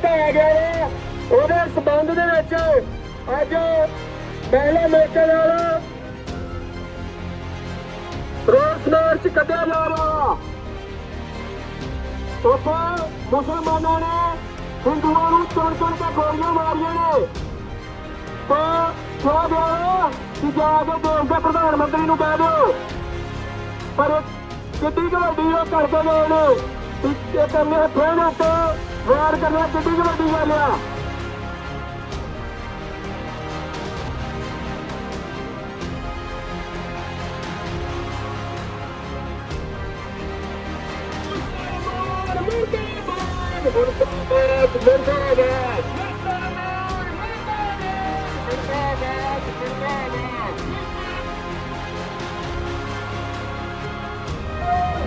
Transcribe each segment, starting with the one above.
ਸਥਾਪਿਤ ਗਿਆ ਹੈ ਉਹਦੇ ਸਬੰਧ ਦੇ ਵਿੱਚ ਅੱਜ ਪਹਿਲੇ ਮੋਰਚੇ ਨਾਲ ਰੋਸ ਮਾਰਚ ਕੱਢਿਆ ਜਾ ਰਿਹਾ ਉੱਥੇ ਮੁਸਲਮਾਨਾਂ ਨੇ ਹਿੰਦੂਆਂ ਨੂੰ ਚੁਣ ਚੁਣ ਕੇ ਗੋਲੀਆਂ ਮਾਰੀਆਂ ਨੇ। ਤੇ ਕਿਹਾ ਗਿਆ ਕਿ ਜਾ ਕੇ ਦੇਸ਼ ਦੇ ਪ੍ਰਧਾਨ ਮੰਤਰੀ ਨੂੰ ਕਹਿ ਦਿਓ। ਪਰ ਕਿੱਡੀ ਕੁ ਵੱਡੀ ਉਹ ਕਰਦੇ ਗਏ ਨੇ। ਕਿ ਇਹ ਕਰਨੇ ਫੇਰ ਉੱਤੇ ਵਾਰ ਕਰਨਾ ਕਿੱਡੀ ਕੁ ਵੱਡੀ ਗੱਲ ਆ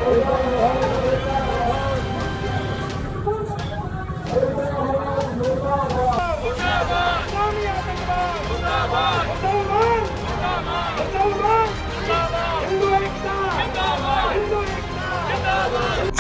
ਇਸਲਾਮੀ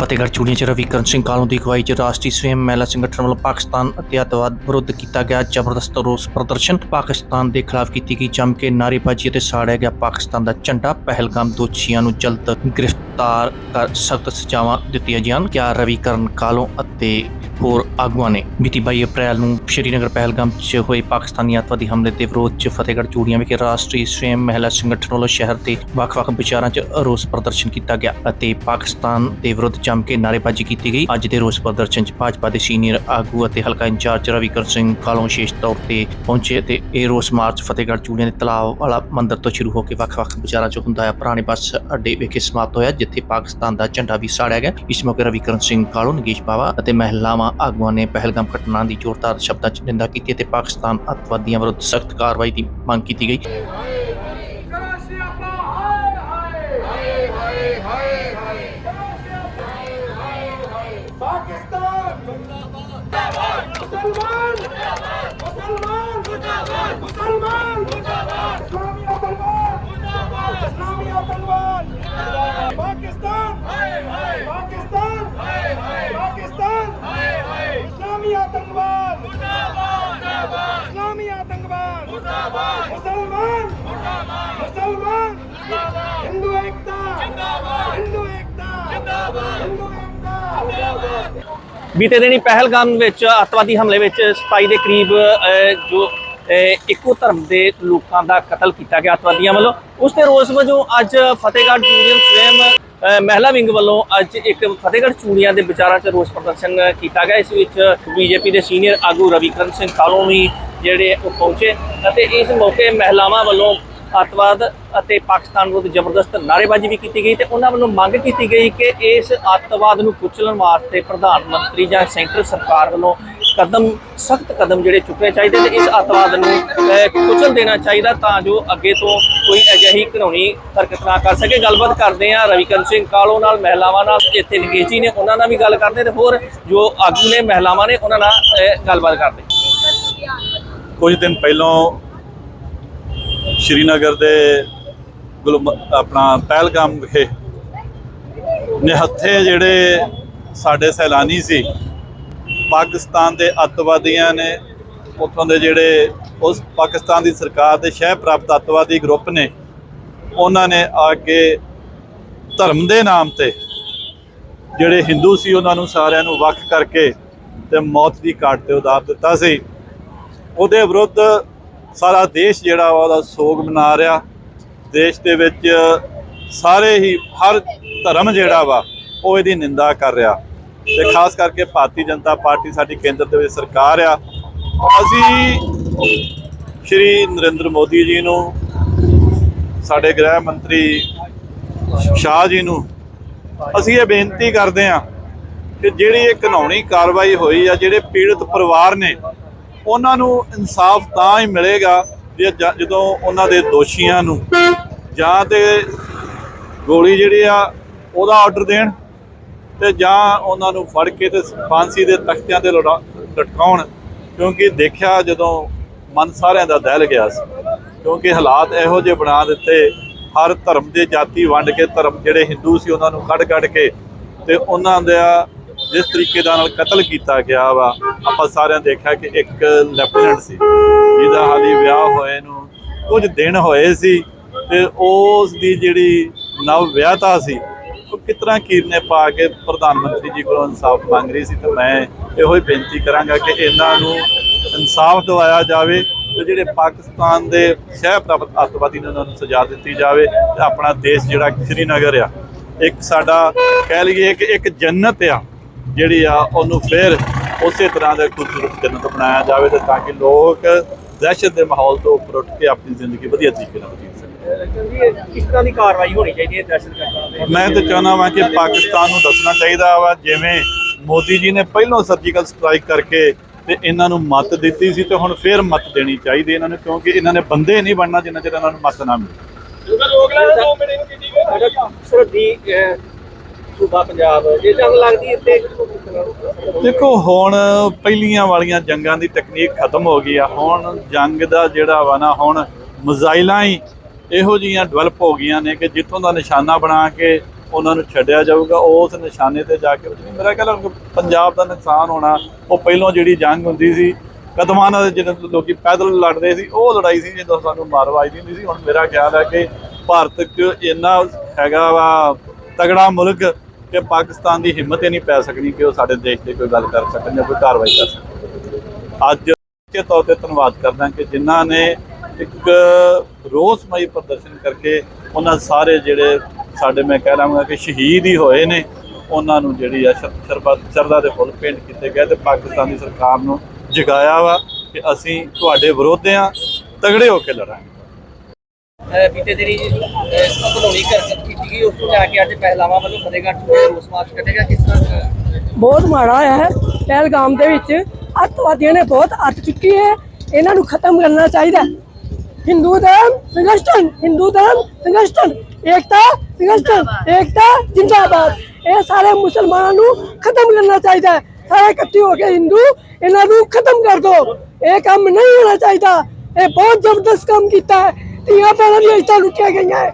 ਫਤਿਹਗੜ੍ਹ ਚੂੜੀਆਂ 'ਚ ਰਵੀਕਰਨ ਸਿੰਘ ਕਾਲੋਂ ਦੀ ਅਗਵਾਈ 'ਚ ਰਾਸ਼ਟਰੀ ਸਵੈਮ ਮਹਿਲਾ ਸੰਗਠਨ ਵੱਲੋਂ ਪਾਕਿਸਤਾਨ ਅਤੇ ਅੱਤਵਾਦ ਵਿਰੁੱਧ ਕੀਤਾ ਗਿਆ ਜ਼ਬਰਦਸਤ ਰੋਸ ਪ੍ਰਦਰਸ਼ਨ। ਪਾਕਿਸਤਾਨ ਦੇ ਖਿਲਾਫ ਕੀਤੀ ਗਈ ਜੰਮ ਕੇ ਨਾਅਰੇਬਾਜ਼ੀ ਅਤੇ ਸਾੜਿਆ ਗਿਆ ਪਾਕਿਸਤਾਨ ਦਾ ਝੰਡਾ। ਪਹਿਲਗਾਮ ਦੋਸ਼ੀਆਂ ਨੂੰ ਜਲਦ ਗ੍ਰਿਫਤਾਰ ਕਰ ਸਖਤ ਸਜ਼ਾਵਾਂ ਦਿੱਤੀਆਂ ਜਾਣ ਕਿਆ ਰਵੀਕਰਨ ਕਾਲੋਂ ਅਤੇ ਹੋਰ ਆਗੂਆਂ ਨੇ। ਬੀਤੀ 22 ਅਪ੍ਰੈਲ ਨੂੰ ਸ਼੍ਰੀਨਗਰ ਪਹਿਲਗਾਮ 'ਚ ਹੋਏ ਪਾਕਿਸਤਾਨੀ ਅੱਤਵਾਦੀ ਹਮਲੇ ਦੇ ਵਿਰੋਧ 'ਚ ਫਤਿਹਗੜ੍ਹ ਚੂੜੀਆਂ ਵਿਖੇ ਰਾਸ਼ਟਰੀ ਸਵੈਮ ਮਹਿਲਾ ਸੰਗਠਨ ਵੱਲੋਂ ਸ਼ਹਿਰ ਤੇ ਵੱਖ-ਵੱਖ ਵਿਚਾਰਾਂ 'ਚ ਰੋਸ ਪ੍ਰਦਰਸ਼ਨ ਕੀਤਾ ਗਿਆ ਅਤੇ ਪਾਕਿਸਤਾਨ ਦੇ ਵਿਰੁੱਧ ਜੰਮ ਕੇ ਨਾਅਰੇਬਾਜ਼ੀ ਕੀਤੀ ਗਈ। ਅੱਜ ਦੇ ਰੋਸ ਪ੍ਰਦਰਸ਼ਨ 'ਚ ਭਾਜਪਾ ਦੇ ਸੀਨੀਅਰ ਆਗੂ ਅਤੇ ਹਲਕਾ ਇੰਚਾਰਜ ਰਵੀਕਰ ਸਿੰਘ ਕਾਲੋਂ ਵਿਸ਼ੇਸ਼ ਤੌਰ ਤੇ ਪਹੁੰਚੇ ਤੇ ਇਹ ਰੋਸ ਮਾਰਚ ਫਤਿਹਗੜ੍ਹ ਚੂੜੀਆਂ ਦੇ ਤਲਾਬ ਵਾਲਾ ਮੰਦਿਰ ਤੋਂ ਸ਼ੁਰੂ ਹੋ ਕੇ ਵੱਖ-ਵੱਖ ਵਿਚਾਰਾਂ 'ਚ ਹੁੰਦਾ ਹੈ ਪੁਰਾਣੇ ਬੱਸ ਅੱਡੇ ਵਿਖੇ ਸਮਾਪਤ ਹੋਇਆ, ਜਿੱਥੇ ਪਾਕਿਸਤਾਨ ਦਾ ਝੰਡਾ ਵੀ ਸਾੜਿਆ ਗਿਆ। ਇਸ ਮੌਕੇ ਰਵੀਕਰਨ ਸਿੰਘ ਕਾਲੋਂ, ਨਗੇਸ਼ ਬਾਵਾ ਅਤੇ ਮਹਿਲਾਵਾਂ ਆਗੂਆਂ ਨੇ ਪਹਿਲਗਾਮ ਘਟਨਾ ਦੀ ਜ਼ੋਰਦਾਰ ਸ਼ਬਦਾਂ 'ਚ ਨਿੰਦਾ ਕੀਤੀ ਅਤੇ ਪਾਕਿਸਤਾਨ ਅੱਤਵਾਦੀਆਂ ਵਿਰੁੱਧ ਸਖਤ ਕਾਰਵਾਈ ਦੀ ਮੰਗ ਕੀਤੀ ਗਈ ਕਰੋ ਮੁਰਦਾਬਾਦ। ਮੁਰਦਾਬਾਦ ਇਸਲਾਮੀ ਆਤੰਕਵਾਦ। ਮੁਰਦਾਬਾਦ। ਮੁਸਲਮਾਨ। ਮੁਰਦਾਬਾਦ। ਮੁਸਲਮਾਨ। ਮੁਰਦਾਬਾਦ। ਹਿੰਦੂ ਏਕਤਾ। ਜਿੰਦਾਬਾਦ। ਹਿੰਦੂ ਏਕਤਾ। ਜਿੰਦਾਬਾਦ। ਹਿੰਦੂ ਏਕਤਾ। ਜਿੰਦਾਬਾਦ। ਬੀਤੇ ਦਿਨੀ ਪਹਿਲਗਾਮ ਵਿੱਚ ਅੱਤਵਾਦੀ ਹਮਲੇ ਵਿੱਚ ਸਪਾਈ ਦੇ ਕਰੀਬ ਜੋ ਇੱਕੋ ਧਰਮ ਦੇ ਲੋਕਾਂ ਦਾ ਕਤਲ ਕੀਤਾ ਗਿਆ ਅੱਤਵਾਦੀਆਂ ਵੱਲੋਂ। ਉਸ ਦੇ ਰੋਸ ਵਜੋਂ ਅੱਜ ਫਤਿਹਗੜ੍ਹ ਯੂਨੀਅਨ ਸਵੈਮ ਮਹਿਲਾ ਵਿੰਗ ਵੱਲੋਂ ਅੱਜ ਇੱਕ ਫਤਿਹਗੜ੍ਹ ਚੂੜੀਆਂ ਦੇ ਵਿਚਾਰਾਂ 'ਚ ਰੋਸ ਪ੍ਰਦਰਸ਼ਨ ਕੀਤਾ ਗਿਆ। ਇਸ ਵਿੱਚ ਬੀਜੇਪੀ ਦੇ ਸੀਨੀਅਰ ਆਗੂ ਰਵੀਕਰਨ ਸਿੰਘ ਕਾਲੋਂ ਵੀ ਜਿਹੜੇ ਉਹ ਪਹੁੰਚੇ ਅਤੇ ਇਸ ਮੌਕੇ ਮਹਿਲਾਵਾਂ ਵੱਲੋਂ ਅੱਤਵਾਦ ਅਤੇ ਪਾਕਿਸਤਾਨ ਵਿਰੁੱਧ ਜ਼ਬਰਦਸਤ ਨਾਅਰੇਬਾਜ਼ੀ ਵੀ ਕੀਤੀ ਗਈ ਤੇ ਉਹਨਾਂ ਵੱਲੋਂ ਮੰਗ ਕੀਤੀ ਗਈ ਕਿ ਇਸ ਅੱਤਵਾਦ ਨੂੰ ਕੁਚਲਣ ਵਾਸਤੇ ਪ੍ਰਧਾਨ ਮੰਤਰੀ ਜਾਂ ਸੈਂਟਰ ਸਰਕਾਰ ਵੱਲੋਂ ਕਦਮ, ਸਖਤ ਕਦਮ ਜਿਹੜੇ ਚੁੱਕਣੇ ਚਾਹੀਦੇ ਤੇ ਇਸ ਅੱਤਵਾਦ ਨੂੰ ਕੁਚਲ ਦੇਣਾ ਚਾਹੀਦਾ ਤਾਂ ਜੋ ਅੱਗੇ ਤੋਂ ਕੋਈ ਅਜਿਹੀ ਘਿਨੌਣੀ ਹਰਕਤ ਨਾ ਕਰ ਸਕੇ। ਗੱਲਬਾਤ ਕਰਦੇ ਆ ਰਵੀਕਰਨ ਸਿੰਘ ਕਾਲੋ ਨਾਲ, ਮਹਿਲਾਵਾਂ ਨਾਲ ਇੱਥੇ ਨਿਕੇਸ਼ ਜੀ ਨੇ ਉਹਨਾਂ ਨਾਲ ਵੀ ਗੱਲ ਕਰਦੇ ਤੇ ਹੋਰ ਜੋ ਆਗੂ ਨੇ, ਮਹਿਲਾਵਾਂ ਨੇ, ਉਹਨਾਂ ਨਾਲ ਗੱਲਬਾਤ ਕਰਦੇ। ਕੁਝ ਦਿਨ ਪਹਿਲਾਂ ਸ਼੍ਰੀਨਗਰ ਦੇ ਗੁਲਮ, ਆਪਣਾ ਪਹਿਲਗਾਮ ਵਿਖੇ ਨਿਹੱਥੇ ਜਿਹੜੇ ਸਾਡੇ ਸੈਲਾਨੀ ਸੀ, ਪਾਕਿਸਤਾਨ ਦੇ ਅੱਤਵਾਦੀਆਂ ਨੇ, ਉੱਥੋਂ ਦੇ ਜਿਹੜੇ ਉਸ ਪਾਕਿਸਤਾਨ ਦੀ ਸਰਕਾਰ ਦੇ ਸ਼ਹਿ ਪ੍ਰਾਪਤ ਅੱਤਵਾਦੀ ਗਰੁੱਪ ਨੇ ਉਹਨਾਂ ਨੇ ਆ ਕੇ ਧਰਮ ਦੇ ਨਾਮ ਤੇ ਜਿਹੜੇ ਹਿੰਦੂ ਸੀ ਉਹਨਾਂ ਨੂੰ ਸਾਰਿਆਂ ਨੂੰ ਵੱਖ ਕਰਕੇ ਤੇ ਮੌਤ ਦੀ ਘਾਟ ਤੇ ਉਤਾਰ ਦਿੱਤਾ ਸੀ। ਉਹਦੇ ਵਿਰੁੱਧ ਸਾਰਾ ਦੇਸ਼ ਜਿਹੜਾ ਵਾ ਉਹਦਾ ਸੋਗ ਮਨਾ ਰਿਹਾ। ਦੇਸ਼ ਦੇ ਵਿੱਚ ਸਾਰੇ ਹੀ ਹਰ ਧਰਮ ਜਿਹੜਾ ਵਾ ਉਹ ਇਹਦੀ ਨਿੰਦਾ ਕਰ ਰਿਹਾ। ਤੇ ਖਾਸ ਕਰਕੇ ਭਾਰਤੀ ਜਨਤਾ ਪਾਰਟੀ ਸਾਡੀ ਕੇਂਦਰ ਦੇ ਵਿੱਚ ਸਰਕਾਰ ਆ। ਅਸੀਂ ਸ਼੍ਰੀ ਨਰਿੰਦਰ ਮੋਦੀ ਜੀ ਨੂੰ, ਸਾਡੇ ਗ੍ਰਹਿ ਮੰਤਰੀ ਸ਼ਾਹ ਜੀ ਨੂੰ ਅਸੀਂ ਇਹ ਬੇਨਤੀ ਕਰਦੇ ਹਾਂ ਕਿ ਜਿਹੜੀ ਇਹ ਕਾਨੂੰਨੀ ਕਾਰਵਾਈ ਹੋਈ ਆ, ਜਿਹੜੇ ਪੀੜਤ ਪਰਿਵਾਰ ਨੇ, ਉਹਨਾਂ ਨੂੰ ਇਨਸਾਫ ਤਾਂ ਹੀ ਮਿਲੇਗਾ ਜੇ ਜਦੋਂ ਉਹਨਾਂ ਦੇ ਦੋਸ਼ੀਆਂ ਨੂੰ ਜਾਂ ਤੇ ਗੋਲੀ ਜਿਹੜੀ ਆ ਉਹਦਾ ਆਰਡਰ ਦੇਣ ਤੇ ਜਾਂ ਉਹਨਾਂ ਨੂੰ ਫੜ ਕੇ ਤੇ ਫਾਂਸੀ ਦੇ ਤਖਤਿਆਂ ਤੇ ਲੜਾ- ਲਟਕਾਉਣ, ਕਿਉਂਕਿ ਦੇਖਿਆ ਜਦੋਂ ਮਨ ਸਾਰਿਆਂ ਦਾ ਦਹਿਲ ਗਿਆ ਸੀ। ਕਿਉਂਕਿ ਹਾਲਾਤ ਇਹੋ ਜਿਹੇ ਬਣਾ ਦਿੱਤੇ, ਹਰ ਧਰਮ ਦੇ ਜਾਤੀ ਵੰਡ ਕੇ ਧਰਮ ਜਿਹੜੇ ਹਿੰਦੂ ਸੀ ਉਹਨਾਂ ਨੂੰ ਕੱਢ ਕੱਢ ਕੇ ਤੇ ਉਹਨਾਂ ਦਾ ਜਿਸ ਤਰੀਕੇ ਦਾ ਨਾਲ ਕਤਲ ਕੀਤਾ ਗਿਆ ਵਾ, ਆਪਾਂ ਸਾਰਿਆਂ ਦੇਖਿਆ ਕਿ ਇੱਕ ਲੈਫਟੀਨੈਂਟ ਸੀ, ਜਿਹਦਾ ਹਾਲੀ ਵਿਆਹ ਹੋਏ ਨੂੰ ਕੁਝ ਦਿਨ ਹੋਏ ਸੀ ਤੇ ਉਸ ਦੀ ਜਿਹੜੀ ਨਵ ਵਿਆਹਤਾ ਸੀ, ਉਹ ਕਿਤਨਾ ਕੀਰਨੇ ਪਾ ਕੇ ਪ੍ਰਧਾਨ ਮੰਤਰੀ ਜੀ ਕੋਲੋਂ ਇਨਸਾਫ ਮੰਗ ਰਹੀ ਸੀ ਤੇ ਮੈਂ ਇਹੋ ਹੀ ਬੇਨਤੀ ਕਰਾਂਗਾ ਕਿ ਇਹਨਾਂ ਨੂੰ ਇਨਸਾਫ ਦਿਵਾਇਆ ਜਾਵੇ ਤੇ ਜਿਹੜੇ ਪਾਕਿਸਤਾਨ ਦੇ ਸ਼ਹਿ ਪ੍ਰਾਪਤ ਅੱਤਵਾਦੀ ਨੇ ਉਹਨਾਂ ਨੂੰ ਸਜ਼ਾ ਦਿੱਤੀ ਜਾਵੇ ਤੇ ਆਪਣਾ ਦੇਸ਼ ਜਿਹੜਾ ਸ਼੍ਰੀਨਗਰ ਆ ਇੱਕ ਸਾਡਾ ਕਹਿ ਲਈਏ ਕਿ ਇੱਕ ਜੰਨਤ ਆ ਜਿਹੜੀ ਆ ਉਹਨੂੰ ਫਿਰ ਉਸੇ ਤਰ੍ਹਾਂ ਦਾ ਖੂਬਸੂਰਤ ਜੰਨਤ ਬਣਾਇਆ ਜਾਵੇ ਤੇ ਤਾਂ ਕਿ ਲੋਕ ਦਹਿਸ਼ਤ ਦੇ ਮਾਹੌਲ ਤੋਂ ਉੱਪਰ ਉੱਠ ਕੇ ਆਪਣੀ ਜ਼ਿੰਦਗੀ ਵਧੀਆ ਤਰੀਕੇ ਨਾਲ ਜੀ ਸਕਣ। ਕਿਸ ਤਰ੍ਹਾਂ ਦੀ ਕਾਰਵਾਈ ਹੋਣੀ ਚਾਹੀਦੀ ਹੈ ਦਹਿਸ਼ਤਗਰਦਾਂ ਦੇ? ਮੈਂ ਤਾਂ ਚਾਹੁੰਦਾ ਵਾਂ ਕਿ ਪਾਕਿਸਤਾਨ ਨੂੰ ਦੱਸਣਾ ਚਾਹੀਦਾ ਵਾ ਜਿਵੇਂ ਮੋਦੀ ਜੀ ਨੇ ਪਹਿਲਾਂ ਸਰਜੀਕਲ ਸਟ੍ਰਾਈਕ ਕਰਕੇ ਤੇ ਇਹਨਾਂ ਨੂੰ ਮਤ ਦਿੱਤੀ ਸੀ ਤੇ ਹੁਣ ਫੇਰ ਮਤ ਦੇਣੀ ਚਾਹੀਦੀ ਇਹਨਾਂ ਨੂੰ ਕਿਉਂਕਿ ਇਹਨਾਂ ਨੇ ਬੰਦੇ ਨਹੀਂ ਬਣਨਾ ਜਿੰਨਾ ਚਿਰ ਇਹਨਾਂ ਨੂੰ ਮਤ ਨਾ ਮਿਲੇ। ਸੂਬਾ ਪੰਜਾਬ ਜੇ ਜੰਗ ਲੱਗਦੀ ਇੱਥੇ ਦੇਖੋ ਹੁਣ ਪਹਿਲੀਆਂ ਵਾਲੀਆਂ ਜੰਗਾਂ ਦੀ ਟੈਕਨੀਕ ਖਤਮ ਹੋ ਗਈ ਆ। ਹੁਣ ਜੰਗ ਦਾ ਜਿਹੜਾ ਵਾ ਨਾ ਹੁਣ ਮਜ਼ਾਈਲਾਂ ਹੀ ਇਹੋ ਜੀਆਂ ਡਿਵੈਲਪ ਹੋ ਗਈਆਂ ਨੇ ਕਿ ਜਿੱਥੋਂ ਦਾ ਨਿਸ਼ਾਨਾ ਬਣਾ ਕੇ ਉਹਨਾਂ ਨੂੰ ਛੱਡਿਆ ਜਾਊਗਾ, ਉਸ ਨਿਸ਼ਾਨੇ ਤੇ ਜਾ ਕੇ ਮੇਰਾ ਖਿਆਲ ਹੈ ਪੰਜਾਬ ਦਾ ਨੁਕਸਾਨ ਹੋਣਾ, ਉਹ ਪਹਿਲਾਂ ਜਿਹੜੀ ਜੰਗ ਹੁੰਦੀ ਸੀ, ਕਦਮਾਂ ਨਾਲ ਜਦੋਂ ਲੋਕੀ ਪੈਦਲ ਲੜਦੇ ਸੀ, ਉਹ ਲੜਾਈ ਸੀ ਜਦੋਂ ਸਾਨੂੰ ਮਾਰ ਵੱਜਦੀ ਹੁੰਦੀ ਸੀ। ਹੁਣ ਮੇਰਾ ਖਿਆਲ ਹੈ ਕਿ ਭਾਰਤ 'ਚ ਇੰਨਾ ਹੈਗਾ ਵਾ ਤਗੜਾ ਮੁਲਕ ਕਿ ਪਾਕਿਸਤਾਨ ਦੀ ਹਿੰਮਤ ਹੀ ਨਹੀਂ ਪੈ ਸਕਣੀ ਕਿ ਉਹ ਸਾਡੇ ਦੇਸ਼ ਤੇ ਕੋਈ ਗੱਲ ਕਰ ਸਕਣ ਜਾਂ ਕੋਈ ਕਾਰਵਾਈ ਕਰ ਸਕਣ। ਅੱਜ ਕੇ ਤੌਰ ਤੇ ਧੰਨਵਾਦ ਕਰਦਾ ਕਿ ਜਿਨ੍ਹਾਂ ਨੇ ਇੱਕ ਰੋਸਮਈ ਪ੍ਰਦਰਸ਼ਨ ਕਰਕੇ ਉਹਨਾਂ ਸਾਰੇ ਜਿਹੜੇ ਸਾਡੇ ਮੈਂ ਕਹਿ ਰਹਾਂਗਾ ਕਿ ਸ਼ਹੀਦ ਹੀ ਹੋਏ ਨੇ। ਉਹਨਾਂ ਨੂੰ ਜਿਹੜੀ ਆ ਸ਼ਰ- ਸ਼ਰਬਤ ਸ਼ਰਧਾ ਦੇ ਫੁੱਲ ਭੇਂਟ ਕੀਤੇ ਗਏ ਤੇ ਪਾਕਿਸਤਾਨ ਦੀ ਸਰਕਾਰ ਨੂੰ ਜਗਾਇਆ ਵਾ ਕਿ ਅਸੀਂ ਤੁਹਾਡੇ ਵਿਰੋਧ ਆ ਤਗੜੇ ਹੋ ਕੇ ਲੜਾਂਗੇ। ਅਹ, ਬੀਤੇ ਦਿਨੀ ਘਨੌਣੀ ਹਰਕਤ ਕੀਤੀ ਗਈ ਉਸ ਤੋਂ ਲੈ ਕੇ ਅੱਜ ਪਹਿਲਾਵਾ ਵੱਲੋਂ ਫਤਿਹਗੜ੍ਹ ਚ ਰੋਸ ਮਾਰਚ ਕੱਢੇਗਾ ਕਿਸ ਤਰ੍ਹਾਂ ਬਹੁਤ ਮਾੜਾ ਹੋਇਆ ਹੈ। ਪਹਿਲਗਾਮ ਦੇ ਵਿੱਚ ਅੱਤਵਾਦੀਆਂ ਨੇ ਬਹੁਤ ਅੱਤ ਚੁੱਕੀ ਹੈ। ਇਹਨਾਂ ਨੂੰ ਖਤਮ ਕਰਨਾ ਚਾਹੀਦਾ। ਹਿੰਦੂ ਧਰਮ ਸੰਗਠਨ ਹਿੰਦੂ ਧਰਮ ਸੰਗਠਨ ਏਕਤਾ ਸੰਗਠਨ ਏਕਤਾ, ਜਿੰਦਾਬਾਦ। ਇਹ ਸਾਰੇ ਮੁਸਲਮਾਨਾਂ ਨੂੰ ਖਤਮ ਕਰਨਾ ਚਾਹੀਦਾ ਹੈ। ਸਾਰੇ ਇਕੱਠੇ ਹੋ ਕੇ ਹਿੰਦੂ, ਇਹਨਾਂ ਨੂੰ ਖਤਮ ਕਰ ਦੋ। ਇਹ ਕੰਮ ਨਹੀਂ ਹੋਣਾ ਚਾਹੀਦਾ। ਇਹ ਬਹੁਤ ਜ਼ਬਰਦਸਤ ਕੰਮ ਕੀਤਾ ਹੈ। ਧੀਆਂ ਭੈਣਾਂ ਦੀਆਂ ਇੱਜ਼ਤਾਂ ਲੁੱਟੀਆਂ ਗਈਆਂ ਹੈ।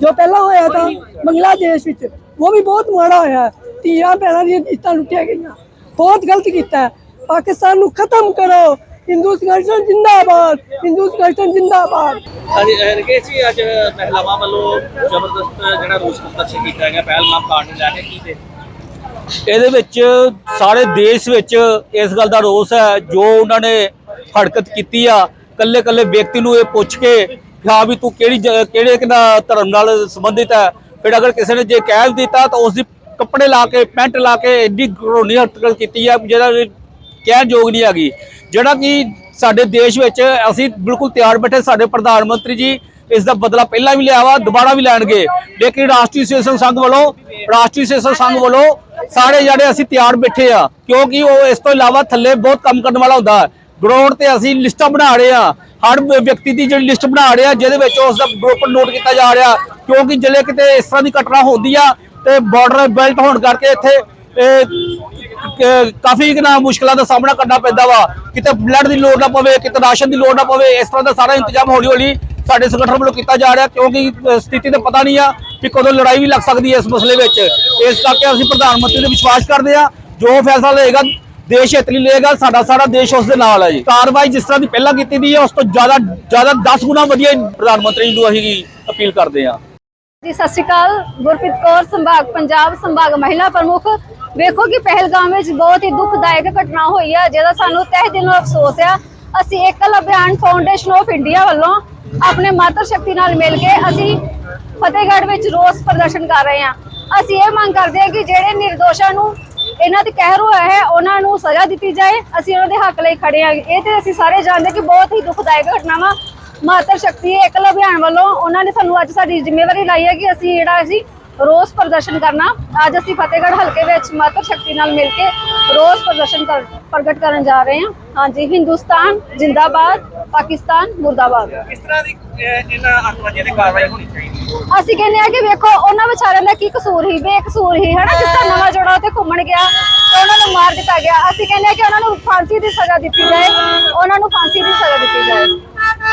ਜੋ ਪਹਿਲਾਂ ਹੋਇਆ ਤਾਂ ਬੰਗਲਾਦੇਸ਼ ਵਿੱਚ, ਉਹ ਵੀ ਬਹੁਤ ਮਾੜਾ ਹੋਇਆ ਧੀਆਂ ਭੈਣਾਂ ਦੀਆਂ ਇੱਜ਼ਤਾਂ ਲੁੱਟੀਆਂ ਗਈਆਂ। ਬਹੁਤ ਗਲਤ ਕੀਤਾ ਪਾਕਿਸਤਾਨ ਨੂੰ ਖਤਮ ਕਰੋ। ਹਿੰਦੂ ਸੰਗਠਨ ਜਿੰਦਾਬਾਦ ਹਿੰਦੂ ਸੰਗਠਨ ਜਿੰਦਾਬਾਦ। ਹਾਂਜੀ ਰਕੇਸ਼ ਜੀ ਅੱਜ ਪਹਿਲਾਵਾ ਵੱਲੋਂ ਜ਼ਬਰਦਸਤ ਜਿਹੜਾ ਰੋਸ ਪ੍ਰਦਰਸ਼ਨ ਕੀਤਾ ਗਿਆ ਪਹਿਲਗਾਮ ਕਾਂਡ ਨੂੰ ਲੈ ਕੇ ਕੀ ਦੇ ਇਹਦੇ ਵਿੱਚ ਸਾਰੇ ਦੇਸ਼ ਵਿੱਚ ਇਸ ਗੱਲ ਦਾ ਰੋਸ ਹੈ ਜੋ ਉਹਨਾਂ ਨੇ ਹਰਕਤ ਕੀਤੀ ਆ ਕੱਲੇ ਕੱਲੇ ਵਿਅਕਤੀ ਨੂੰ ਇਹ ਪੁੱਛ ਕੇ ਕਿ ਹਾਂ ਵੀ ਤੂੰ ਕਿਹੜੀ ਕਿਹੜੇ ਕਿਹਦਾ ਧਰਮ ਨਾਲ ਸੰਬੰਧਿਤ ਹੈ। ਫਿਰ ਅਗਰ ਕਿਸੇ ਨੇ ਜੇ ਕਹਿ ਦਿੱਤਾ ਤਾਂ ਉਸ ਦੀ ਕੱਪੜੇ ਲਾ ਕੇ ਪੈਂਟ ਲਾ ਕੇ ਐਡੀ ਘਰੋਣੀ ਹਰਕਤ ਕੀਤੀ ਆ ਜਿਹੜਾ ਵੀ ਯੋਗ ਨਹੀਂ ਹੈਗੀ। ਜਿਹੜਾ ਕਿ ਸਾਡੇ ਦੇਸ਼ ਵਿੱਚ ਅਸੀਂ ਬਿਲਕੁਲ ਤਿਆਰ ਬੈਠੇ ਸਾਡੇ ਪ੍ਰਧਾਨ ਮੰਤਰੀ ਜੀ, ਇਸ ਦਾ ਬਦਲਾ ਪਹਿਲਾਂ ਵੀ ਲਿਆ ਵਾ, ਦੁਬਾਰਾ ਵੀ ਲੈਣਗੇ। ਲੇਕਿਨ ਰਾਸ਼ਟਰੀ ਸੇਸ਼ਨ ਸੰਘ ਵੱਲੋਂ, ਰਾਸ਼ਟਰੀ ਸੇਸ਼ਨ ਸੰਘ ਵੱਲੋਂ ਸਾਰੇ ਜਿਹੜੇ ਅਸੀਂ ਤਿਆਰ ਬੈਠੇ ਆ, ਕਿਉਂਕਿ ਉਹ ਇਸ ਤੋਂ ਇਲਾਵਾ ਥੱਲੇ ਬਹੁਤ ਕੰਮ ਕਰਨ ਵਾਲਾ ਹੁੰਦਾ। ਗਰਾਊਂਡ ਤੇ ਅਸੀਂ ਲਿਸਟਾਂ ਬਣਾ ਰਹੇ ਆ। ਹਰ ਵਿ- ਵਿਅਕਤੀ ਦੀ ਜਿਹੜੀ ਲਿਸਟ ਬਣਾ ਰਹੇ ਆ, ਜਿਹਦੇ ਵਿੱਚ ਉਸ ਦਾ ਪ੍ਰੋਪਰ ਨੋਟ ਕੀਤਾ ਜਾ ਰਿਹਾ। ਕਿਉਂਕਿ ਜਿਹੜੇ ਕਿਤੇ ਇਸ ਤਰ੍ਹਾਂ ਦੀ ਘਟਨਾ ਹੁੰਦੀ ਆ, ਤੇ ਬਾਰਡਰ ਬੈਲਟ ਹੋਣ ਕਰਕੇ ਇੱਥੇ ਕਾਫੀ ਕਿਨਾ ਮੁਸ਼ਕਲਾਂ ਦਾ ਸਾਹਮਣਾ ਕਰਨਾ ਪੈਂਦਾ ਵਾ। ਕਿਤੇ ਬਲੱਡ ਦੀ ਲੋੜ ਨਾ ਪਵੇ, ਕਿਤੇ ਰਾਸ਼ਨ ਦੀ ਲੋੜ ਨਾ ਪਵੇ, ਇਸ ਤਰ੍ਹਾਂ ਦਾ ਸਾਰਾ ਇੰਤਜ਼ਾਮ ਹੌਲੀ ਹੌਲੀ ਸਾਡੇ ਸੰਗਠਨ ਵੱਲੋਂ ਕੀਤਾ ਜਾ ਰਿਹਾ, ਕਿਉਂਕਿ ਸਥਿਤੀ ਦਾ ਪਤਾ ਨਹੀਂ ਆ ਕਿ ਕਦੋਂ ਲੜਾਈ ਵੀ ਲੱਗ ਸਕਦੀ ਹੈ ਇਸ ਮਸਲੇ ਵਿੱਚ। ਇਸ ਕਰਕੇ ਅਸੀਂ ਪ੍ਰਧਾਨ ਮੰਤਰੀ ਤੇ ਵਿਸ਼ਵਾਸ ਕਰਦੇ ਆ ਜੋ ਫੈਸਲਾ ਲਏਗਾ, ਦੇਸ਼ ਹਿੱਤ ਲਈ ਲਏਗਾ, ਸਾਡਾ ਸਾਰਾ ਦੇਸ਼ ਉਸ ਦੇ ਨਾਲ ਹੈ ਜੀ। ਕਾਰਵਾਈ ਜਿਸ ਤਰ੍ਹਾਂ ਦੀ ਪਹਿਲਾਂ ਕੀਤੀ ਦੀ ਹੈ, ਉਸ ਤੋਂ ਜ਼ਿਆਦਾ ਜ਼ਿਆਦਾ 10 ਗੁਣਾ ਵਧੀਆ ਪ੍ਰਧਾਨ ਮੰਤਰੀ ਨੂੰ ਅਸੀਂ ਅਪੀਲ ਕਰਦੇ ਆ ਜੀ, ਸਤਿ ਸ਼੍ਰੀ ਅਕਾਲ। ਗੁਰਪ੍ਰੀਤ ਕੌਰ, ਸੰਭਾਗ ਪੰਜਾਬ, ਸੰਭਾਗ ਮਹਿਲਾ ਪ੍ਰਮੁੱਖ। ਵੇਖੋ ਕਿ ਪਹਿਲਗਾਮ ਵਿੱਚ ਬਹੁਤ ਹੀ ਦੁਖਦਾਇਕ ਘਟਨਾ ਹੋਈ ਹੈ ਜਿਹਦਾ ਸਾਨੂੰ ਤਹਿ ਦਿਲੋਂ ਅਫਸੋਸ ਆ। ਅਸੀਂ Ekal Abhiyan foundation of India ਵੱਲੋਂ ਆਪਣੇ ਮਾਤਰ ਸ਼ਕਤੀ ਨਾਲ ਮਿਲ ਕੇ ਅਸੀਂ ਫਤਿਹਗੜ੍ਹ ਵਿੱਚ ਰੋਸ ਪ੍ਰਦਰਸ਼ਨ ਕਰ ਰਹੇ ਹਾਂ। ਅਸੀਂ ਇਹ ਮੰਗ ਕਰਦੇ ਹਾਂ ਕਿ ਜਿਹੜੇ ਨਿਰਦੋਸ਼ਾਂ ਨੂੰ ਇਹਨਾਂ ਤੇ ਕਹਿਰ ਹੋਇਆ ਹੈ, ਉਹਨਾਂ ਨੂੰ ਸਜ਼ਾ ਦਿੱਤੀ ਜਾਏ। ਅਸੀਂ ਉਹਨਾਂ ਦੇ ਹੱਕ ਲਈ ਖੜੇ ਹਾਂ। ਇਹ ਤੇ ਅਸੀਂ ਸਾਰੇ ਜਾਣਦੇ ਕਿ ਬਹੁਤ ਹੀ ਦੁਖਦਾਇਕ ਘਟਨਾਵਾਂ ਮਾਤਰ ਸ਼ਕਤੀ ਏਕਲ ਅਭਿਆਨ ਵੱਲੋਂ ਉਹਨਾਂ ਨੇ ਸਾਨੂੰ ਅੱਜ ਸਾਡੀ ਜ਼ਿੰਮੇਵਾਰੀ ਲਾਈ ਹੈ ਕਿ ਅਸੀਂ ਜਿਹੜਾ ਅਸੀਂ ਰੋਸ ਪ੍ਰਦਰਸ਼ਨ ਕਰਨਾ। ਅੱਜ ਅਸੀਂ ਫਤਿਹਗੜ੍ਹ ਹਲਕੇ ਵਿੱਚ ਮਾਤਰ ਸ਼ਕਤੀ ਨਾਲ ਮਿਲ ਕੇ ਰੋਸ ਪ੍ਰਦਰਸ਼ਨ ਪ੍ਰਗਟ ਕਰਨ ਜਾ ਰਹੇ ਹਾਂ। ਹਾਂਜੀ ਹਿੰਦੁਸਤਾਨ ਜਿੰਦਾਬਾਦ ਪਾਕਿਸਤਾਨ ਮੁਰਦਾਬਾਦ। ਕਿਸ ਤਰ੍ਹਾਂ ਦੀ ਇਹਨਾਂ ਅੱਤਵਾਦੀਆਂ ਤੇ ਕਾਰਵਾਈ ਹੋਣੀ ਚਾਹੀਦੀ? ਅਸੀਂ ਕਹਿੰਦੇ ਆ ਕਿ ਵੇਖੋ ਉਹਨਾਂ ਵਿਚਾਰਿਆਂ ਦਾ ਕੀ ਕਸੂਰ ਹੀ ਬੇਕਸੂਰ ਹੀ ਹਨਾ? ਜਿਸ ਤਰ੍ਹਾਂ ਨਵਾਂ ਜੋੜਾ ਉੱਥੇ ਘੁੰਮਣ ਗਿਆ ਤੇ ਉਹਨਾਂ ਨੂੰ ਮਾਰ ਦਿੱਤਾ ਗਿਆ। ਅਸੀਂ ਕਹਿੰਦੇ ਆ ਕਿ ਉਹਨਾਂ ਨੂੰ ਫਾਂਸੀ ਦੀ ਸਜ਼ਾ ਦਿੱਤੀ ਜਾਏ। ਉਹਨਾਂ ਨੂੰ ਫਾਂਸੀ ਦੀ ਸਜ਼ਾ ਦਿੱਤੀ ਜਾਏ।